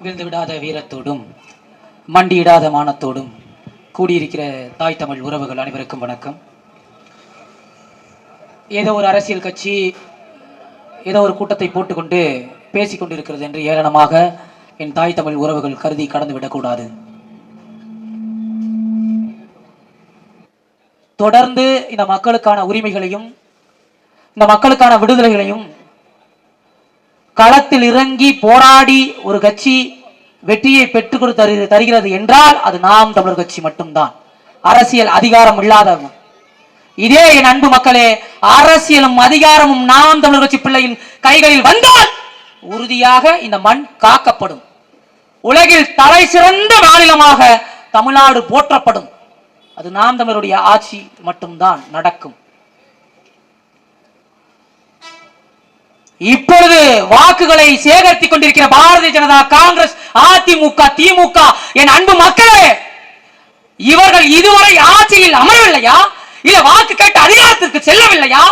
வீழ்ந்து விடாத வீரத்தோடும் மண்டியிடாத மானத்தோடும் கூடியிருக்கிற தாய் தமிழ் உறவுகள் அனைவருக்கும் வணக்கம். ஏதோ ஒரு அரசியல் கட்சி ஏதோ ஒரு கூட்டத்தை போட்டுக்கொண்டு பேசிக்கொண்டிருக்கிறது என்று ஏளனமாக என் தாய் தமிழ் உறவுகள் கருதி கடந்து விடக்கூடாது தொடர்ந்து இந்த மக்களுக்கான உரிமைகளையும் இந்த மக்களுக்கான விடுதலைகளையும் களத்தில் இறங்கி போராடி ஒரு கட்சி வெற்றியை பெற்றுக் கொடுத்து தரு- தருகிறது என்றால் அது நாம் தமிழர் கட்சி மட்டும்தான். அரசியல் அதிகாரம் இல்லாதவங்க. இதே என் அன்பு மக்களே அரசியலும் அதிகாரமும் நாம் தமிழர் கட்சி பிள்ளையின் கைகளில் வந்தால் உறுதியாக இந்த மண் காக்கப்படும். உலகில் தலை சிறந்த மாநிலமாக தமிழ்நாடு போற்றப்படும். அது நாம் தமிழருடைய ஆட்சி மட்டும்தான் நடக்கும். இப்பொழுது வாக்குகளை சேகரித்துக் கொண்டிருக்கிற பாரதிய ஜனதா காங்கிரஸ் அதிமுக திமுக என் அன்பு மக்களே இவர்கள் இதுவரை ஆட்சியில் அமரவில்லையா? இல்ல வாக்கு கேட்டு அதிகாரத்திற்கு செல்லவில்லையா?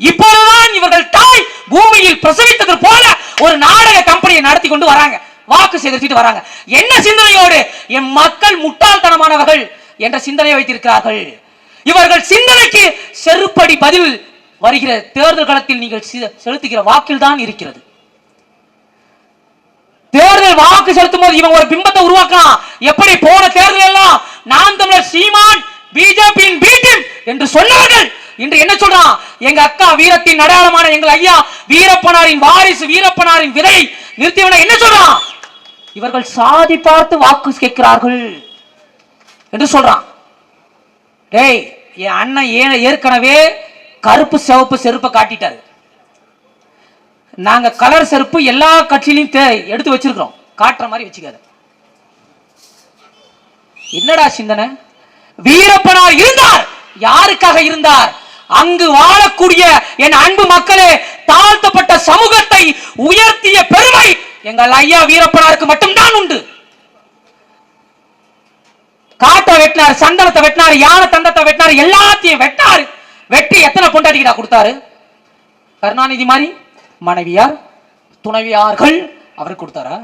இப்பொழுதுதான் இவர்கள் தாய் பூமியில் பிரசவித்தது போல ஒரு நாடக கம்பெனியை நடத்தி கொண்டு வராங்க. வாக்கு சேகரிச்சுட்டு வராங்க. என்ன சிந்தனையோடு என் மக்கள் முட்டாள்தனமானவர்கள் என்ற சிந்தனையை வைத்திருக்கிறார்கள். இவர்கள் சிந்தனைக்கு செருப்படி பதில் வருகிற தேர்தல் களத்தில் நீங்கள் செலுத்துகிற வாக்கில் தான் இருக்கிறது. தேர்தல் வாக்கு செலுத்தும் போது இவன் ஒரு பிம்பத்தை உருவாக்கலாம் எப்படி போன தேர்தல் எல்லாம் நாம் தமிழர் சீமான் பிஜேபியின் பீட்டிம் என்று சொன்னார்கள். இன்று என்ன சொல்றான்? எங்க அக்கா வீரத்தின் அடையாளமான எங்கள் ஐயா வீரப்பனாரின் வாரிசு வீரப்பனாரின் விதை நிறுத்தியவனை என்ன சொல்றான்? இவர்கள் சாதி பார்த்து வாக்கு கேட்கிறார்கள் என்று சொல்றான். டேய் என் அண்ணன் ஏன் ஏற்கனவே கருப்பு சிவப்பு செருப்பை காட்டிட்டாரு. நாங்க கலர் செருப்பு எல்லா கட்சியிலையும் தே- எடுத்து வச்சிருக்கிறோம். காட்டுற மாதிரி வச்சுக்காத. என்னடா சிந்தனை? வீரப்பனார் இருந்தார். யாருக்காக இருந்தார்? அங்கு வாழக்கூடிய என் அன்பு மக்களே தாழ்த்தப்பட்ட சமூகத்தை உயர்த்திய பெருமை எங்கள் ஐயா வீரப்பனாருக்கு மட்டும்தான் உண்டு. காட்டை வெட்டினார் சந்தனத்தை வெட்டினார் யானை தந்தத்தை வெட்டினார் எல்லாத்தையும் வெட்டினாரு வெட்டி எத்தனை பொண்டாட்டிக்கிட்டா கொடுத்தாரு? கருணாநிதி மாதிரி மனைவியார் துணைவியார்கள் அவர் கொடுத்தாரா?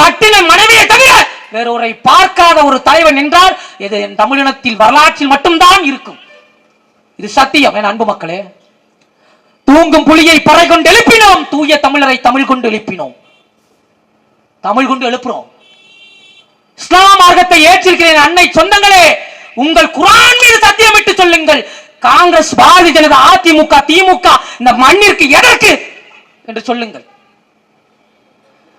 கட்டின மனைவியை தவிர வேறொரை பார்க்காத ஒரு தலைவன் என்றால் இது தமிழினத்தில் வரலாற்றில் மட்டும்தான் இருக்கும். இது சத்தியம் என் அன்பு மக்களே. தூங்கும் புலியை பறை கொண்டு எழுப்பினோம். தூய தமிழரை தமிழ் கொண்டு எழுப்பினோம். தமிழ் கொண்டு எழுப்புறோம். இஸ்லாம் மார்க்கத்தை ஏற்றிருக்கிறேன் அன்னை சொந்தங்களே. உங்கள் குரான் மீது சத்தியமிட்டு நீங்கள் காங்கிரஸ் பாரதிய ஜனதா அதிமுக திமுக இந்த மண்ணிற்கு எதற்கு என்று சொல்லுங்கள்.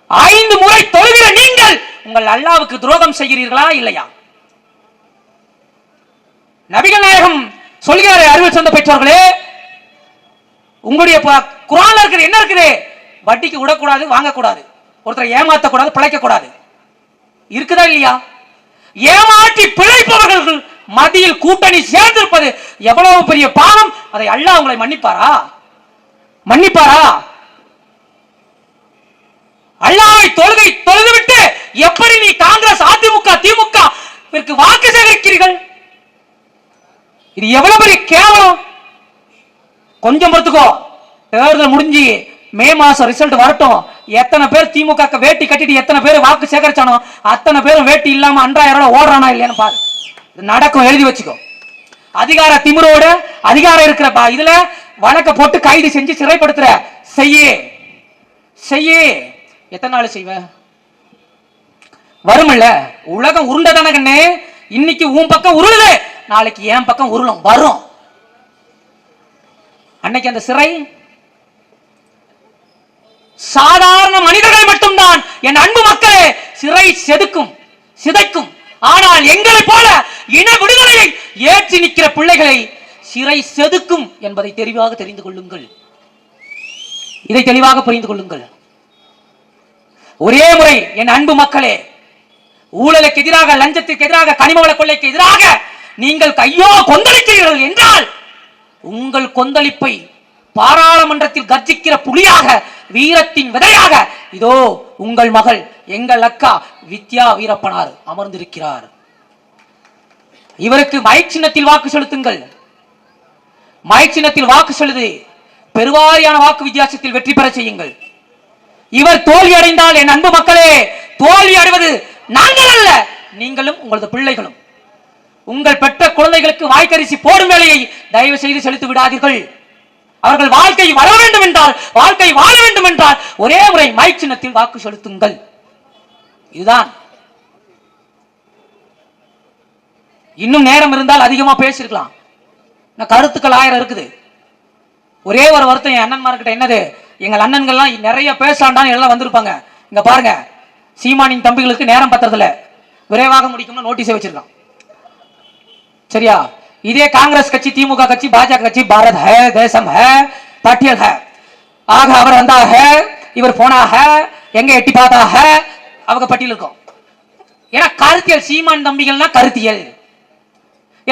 ஐந்து முறை தொழுகிற நீங்கள் உங்கள் அல்லாவுக்கு துரோகம் செய்கிறீர்களா இல்லையா? நபிகள் நாயகம் சொல்கிறார் அறிவு சொந்த பெற்றோர்களே உங்களுடைய குரான் குரான்ல என்ன இருக்குது? வட்டிக்கு விடக்கூடாது வாங்கக்கூடாது. ஒருத்தரை ஏமாத்தக்கூடாது பிழைக்கக்கூடாது. இருக்குதா இல்லையா? ஏமாற்றி பிழைப்பவர்கள் மத்தியில் கூட்டணி சேர்ந்திருப்பது எவ்வளவு பெரிய பாவம்? அதை அல்லாஹ் உங்களை மன்னிப்பாரா? மன்னிப்பாரா? அல்லாவை தொழுகை தொழுதுவிட்டு எப்படி நீ காங்கிரஸ் அதிமுக திமுக வாக்கு சேகரிக்கிறீர்கள்? இது எவ்வளவு பெரிய கேவலம்? கொஞ்சம் பொறுத்துக்கோ. தேர்தல் முடிஞ்சு மே மாசம் ரிசல்ட் வரட்டும். எத்தனை பேர் திமுக வேட்டி கட்டிட்டு எத்தனை பேர் வாக்கு சேகரிச்சானோ அத்தனை பேரும் வேட்டி இல்லாம அன்றாயிரம் ஓடுறானா இல்லையான்னு பாரு. நடக்கும் எழுதி வச்சுக்கோ. அதிகார திமிரோட அதிகாரம் இருக்கிற இதுல வழக்க போட்டு கைது செஞ்சு சிறைப்படுத்துற. செய்யே. செய்யே. எத்தனை நாள் செய்வ? வரும்ல? உலகம் உருண்டதான கண்ணே? இன்னைக்கு உன் பக்கம் உருளுது. நாளைக்கு என் பக்கம் உருளும். வரும். அன்னைக்கு அந்த சிறை சாதாரண மனிதர்கள் மட்டும்தான். என் அன்பு மக்களே சிறை செதுக்கும் சிதைக்கும். ஆனால் எங்களை போல இன விடுதலையை ஏற்றி நிற்கிற பிள்ளைகளை சிறை செதுக்கும் என்பதை தெளிவாக தெரிந்து கொள்ளுங்கள். இதை தெளிவாக புரிந்து கொள்ளுங்கள். ஒரே முறை என் அன்பு மக்களே ஊழலுக்கு எதிராக லஞ்சத்திற்கு எதிராக கனிமவள கொள்ளைக்கு எதிராக நீங்கள் கையோ கொந்தளிக்கிறீர்கள் என்றால் உங்கள் கொந்தளிப்பை பாராளுமன்றத்தில் கர்ஜிக்கிற புலியாக வீரத்தின் விதையாக இதோ உங்கள் மகள் எங்கள் அக்கா வித்யா வீரப்பனார் அமர்ந்திருக்கிறார். இவருக்கு மைக் சின்னத்தில் வாக்கு செலுத்துங்கள். மைக் சின்னத்தில் வாக்கு செலுத்து பெருவாரியான வாக்கு வித்தியாசத்தில் வெற்றி பெற செய்யுங்கள். இவர் தோல்வி அடைந்தால் என் அன்பு மக்களே தோல்வி அடைவது நாங்கள் அல்ல நீங்களும் உங்களது பிள்ளைகளும். உங்கள் பெற்ற குழந்தைகளுக்கு வாய்க்கரிசி போடும் வேலையை தயவு செய்து செலுத்தி விடாதீர்கள். அவர்கள் வாழ்க்கை வர வேண்டும் என்றால் வாழ்க்கை வாழ வேண்டும் என்றால் ஒரே முறை மை சின்னத்தில் வாக்கு செலுத்துங்கள். இதுதான் இன்னும் நேரம் இருந்தால் அதிகமா பேசியிருக்கலாம் நான் கருத்துக்கள் ஆயிரம் இருக்குது. ஒரே ஒரு வருத்தம் என் அண்ணன்மார்கிட்ட என்னது? எங்கள் அண்ணன்கள்லாம் நிறைய பேசாண்டான்னு எல்லாம் வந்திருப்பாங்க. இங்க பாருங்க. சீமானின் தம்பிகளுக்கு நேரம் பத்துறதுல விரைவாக முடிக்கும்னு நோட்டீஸை வச்சிருக்கான். சரியா? இதே காங்கிரஸ் கட்சி திமுக கட்சி பாஜக கட்சி பாரத் ஹே தேசம் ஹே பட்டியல் ஹே. ஆக அவர் வந்தா ஹே இவர் போனா ஹே எங்க எட்டி பார்த்தா ஹே அவங்க பட்டியல் இருக்கும். ஏன்னா கருத்தியல் சீமான் தம்பிகள்னா கருத்தியல்.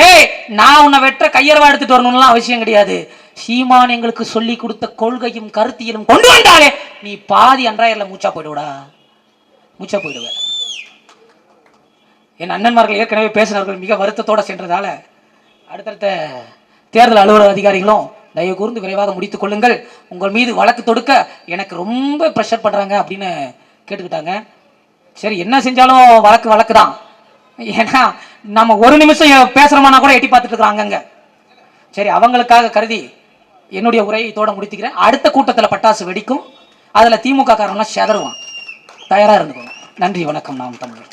ஏய் நான் உன்னை வெற்ற கையறவா எடுத்துட்டு வரணும்லாம் அவசியம் கிடையாது. சீமான் எங்களுக்கு சொல்லி கொடுத்த கொள்கையும் கருத்தியலும் கொண்டு வந்தாலே நீ பாதி அன்றாயிரல மூச்சா போயிடுவடா. மூச்சா போயிடுவ. என் அண்ணன்மார்கள் ஏற்கனவே பேசினார்கள் மிக வருத்தத்தோட சென்றதால அடுத்தடுத்த தேர்தல் அலுவலக அதிகாரிகளும் தயவு கூர்ந்து விரைவாக முடித்துக் கொள்ளுங்கள். உங்கள் மீது வழக்கு தொடுக்க எனக்கு ரொம்ப ப்ரெஷர் பண்ணுறாங்க அப்படின்னு கேட்டுக்கிட்டாங்க. சரி என்ன செஞ்சாலும் வழக்கு வழக்கு தான் ஏன்னா நம்ம ஒரு நிமிஷம் பேசுறோமானா கூட எட்டி பார்த்துட்டு இருக்கிறாங்க சரி அவங்களுக்காக கருதி என்னுடைய உரையை இதோட முடித்துக்கிறேன். அடுத்த கூட்டத்தில் பட்டாசு வெடிக்கும். அதில் திமுக காரங்களாம் செதறுவான். தயாராக இருந்துக்கோங்க. நன்றி வணக்கம் நாம் தமிழ்